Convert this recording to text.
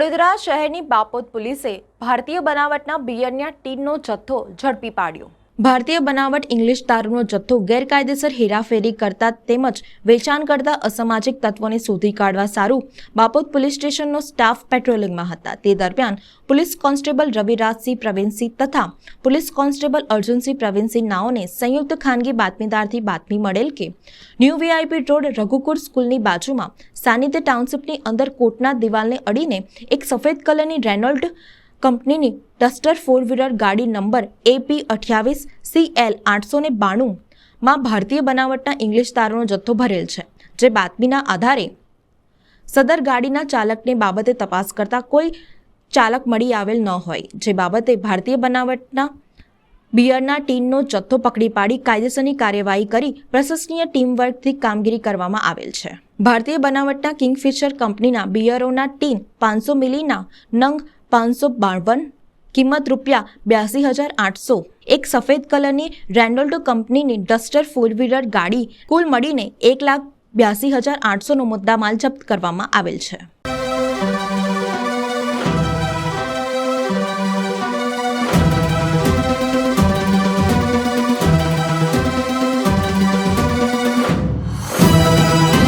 વડોદરા શહેરની બાપોદ પોલીસે ભારતીય બનાવટના બિયરના ટીનનો જથ્થો ઝડપી પાડ્યો. ભારતીય બનાવટ ઇંગ્લિશ દારૂનો જથ્થો ગેરકાયદેસર હેરાફેરી કરતા તેમજ વેચાણ કરતા અસામાજિક તત્વોને શોધી કાઢવા સારું બાપોદ પોલીસ સ્ટેશનનો સ્ટાફ પેટ્રોલિંગમાં હતા. તે દરમિયાન પોલીસ કોન્સ્ટેબલ રવિરાજસિંહ પ્રવીણસિંહ તથા પોલીસ કોન્સ્ટેબલ અર્જુનસિંહ પ્રવીણસિંહ નાઓને સંયુક્ત ખાનગી બાતમીદારથી બાતમી મળેલ કે ન્યૂ વીઆઈપી રોડ રઘુકુર સ્કૂલની બાજુમાં સાનિધ્ય ટાઉનશીપની અંદર કોટના દિવાલને અડીને એક સફેદ કલરની રેનોલ્ડ કંપનીની ડસ્ટર ફોર વ્હીલર ગાડી નંબર એપી અઠ્યાવીસ સી એલ આઠસો ને બાણુંમાં ભારતીય બનાવટના ઇંગ્લિશ તારોનો જથ્થો ભરેલ છે, જે બાતમીના આધારે સદર ગાડીના ચાલકને બાબતે તપાસ કરતા કોઈ ચાલક મળી આવેલ ન હોય, જે બાબતે ભારતીય બનાવટના બિયરના ટીમનો જથ્થો પકડી પાડી કાયદેસરની કાર્યવાહી કરી પ્રશંસનીય ટીમવર્કથી કામગીરી કરવામાં આવેલ છે. ભારતીય બનાવટના કિંગફિશર કંપનીના બિયરોના ટીન પાંચસો મિલીના નંગ પાંચસો બાવન કિંમત રૂપિયા બ્યાસી હજાર આઠસો, એક સફેદ કલરની રેન્ડોલ્ટો કંપનીની ડસ્ટર ફોર વ્હીલર ગાડી કુલ મળીને એક લાખ બ્યાસી હજાર આઠસોનો મુદ્દામાલ જપ્ત કરવામાં આવેલ છે.